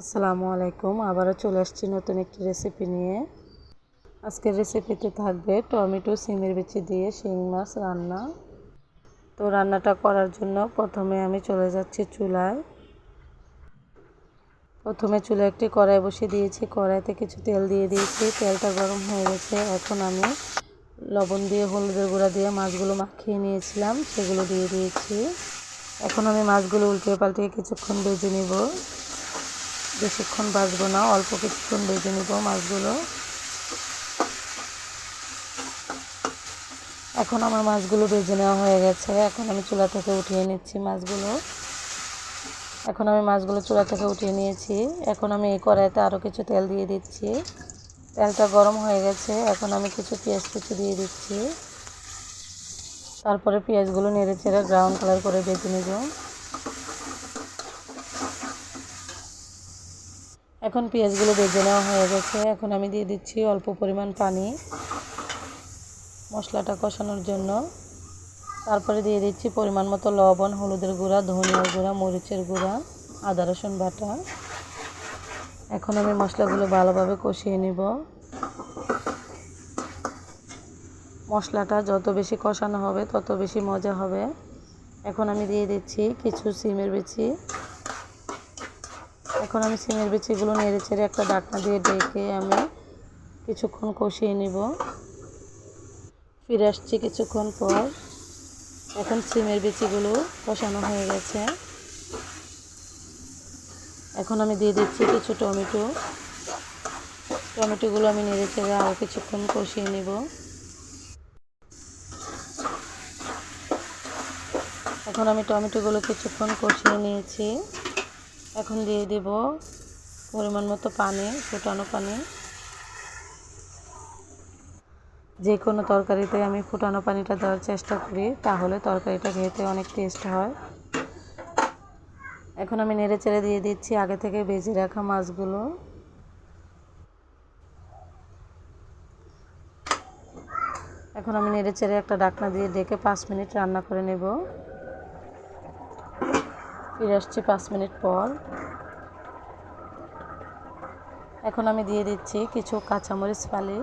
আসসালামু আলাইকুম। আবারও চলে আসছি নতুন একটি রেসিপি নিয়ে। আজকের রেসিপিতে থাকবে টমেটো, সিমের বিচি দিয়ে শিং মাছ রান্না। তো রান্নাটা করার জন্য প্রথমে আমি চলে যাচ্ছি চুলায়। প্রথমে চুলায় একটি কড়াই বসিয়ে দিয়েছি। কড়াইতে কিছু তেল দিয়ে দিয়েছি। তেলটা গরম হয়ে গেছে। এখন আমি লবণ দিয়ে, হলুদের গুঁড়া দিয়ে মাছগুলো মাখিয়ে নিয়েছিলাম। সেগুলো দিয়ে দিয়েছি। এখন আমি মাছগুলো উল্টে পাল্টে কিছুক্ষণ ভেজে নিব। বেশিক্ষণ বাজবো না, অল্প কিছুক্ষণ ভেজে নিব মাছগুলো। এখন আমার মাছগুলো ভেজে নেওয়া হয়ে গেছে। এখন আমি চুলা থেকে উঠিয়ে নিচ্ছি মাছগুলো। এখন আমি মাছগুলো চুলা থেকে উঠিয়ে নিয়েছি। এখন আমি এই কড়াইতে আরও কিছু তেল দিয়ে দিচ্ছি। তেলটা গরম হয়ে গেছে। এখন আমি কিছু পেঁয়াজ কুচি দিয়ে দিচ্ছি। তারপরে পেঁয়াজগুলো নেড়ে চেড়ে ব্রাউন কালার করে ভেজে নেব। এখন পেঁয়াজগুলো ভেজে নেওয়া হয়ে গেছে। এখন আমি দিয়ে দিচ্ছি অল্প পরিমাণ পানি মশলাটা কষানোর জন্য। তারপরে দিয়ে দিচ্ছি পরিমাণ মতো লবণ, হলুদের গুঁড়া, ধনিয়ার গুঁড়া, মরিচের গুঁড়া, আদা, রসুন বাটা। এখন আমি মশলাগুলো ভালোভাবে কষিয়ে নিব। মশলাটা যত বেশি কষানো হবে, তত বেশি মজা হবে। এখন আমি দিয়ে দিচ্ছি কিছু সিমের বিচি। এখন আমি সিমের বিচিগুলো নেড়ে চেড়ে একটা ডাকনা দিয়ে ডেকে আমি কিছুক্ষণ কষিয়ে নিব। ফিরে আসছি কিছুক্ষণ পর। এখন সিমের বিচিগুলো কষানো হয়ে গেছে। এখন আমি দিয়ে দিচ্ছি কিছু টমেটো। টমেটোগুলো আমি নেড়ে চেড়ে আরও কিছুক্ষণ কষিয়ে নিব। এখন আমি টমেটোগুলো কিছুক্ষণ কষিয়ে নিয়েছি। এখন দিয়ে দেব পরিমাণ মতো পানি, ফুটানো পানি। যে কোনো তরকারিতে আমি ফুটানো পানিটা দেওয়ার চেষ্টা করি, তাহলে তরকারিটা খেতে অনেক টেস্ট হয়। এখন আমি নেড়ে চেড়ে দিয়ে দিচ্ছি আগে থেকে ভেজে রাখা মাছগুলো। এখন আমি নেড়ে চেড়ে একটা ডাকনা দিয়ে ডেকে পাঁচ মিনিট রান্না করে নেব। ফিরে আসছি পাঁচ মিনিট পর। এখন আমি দিয়ে দিচ্ছি কিছু কাঁচামরিচ ফালি।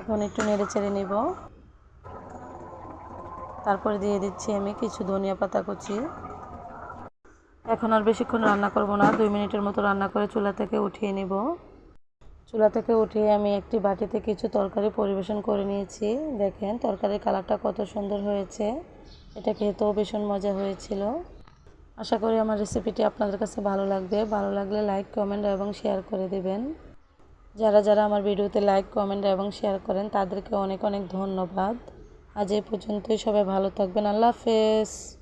এখন একটু নেড়ে চেড়ে নিব। তারপরে দিয়ে দিচ্ছি আমি কিছু ধনিয়া পাতা কুচি। এখন আর বেশিক্ষণ রান্না করব না, দুই মিনিটের মতো রান্না করে চুলা থেকে উঠিয়ে নিব। চুলা থেকে উঠিয়ে আমি একটি বাটিতে কিছু তরকারি পরিবেশন করে নিয়েছি। দেখেন, তরকারির কালারটা কত সুন্দর হয়েছে। এটা খেতেও ভীষণ মজা হয়েছিল। আশা করি আমার রেসিপিটি আপনাদের কাছে ভালো লাগবে। ভালো লাগলে লাইক, কমেন্ট এবং শেয়ার করে দেবেন। যারা যারা আমার ভিডিওতে লাইক, কমেন্ট এবং শেয়ার করেন, তাদেরকে অনেক অনেক ধন্যবাদ। আজ এই পর্যন্তই। সবাই ভালো থাকবেন। আল্লাহ হাফেজ।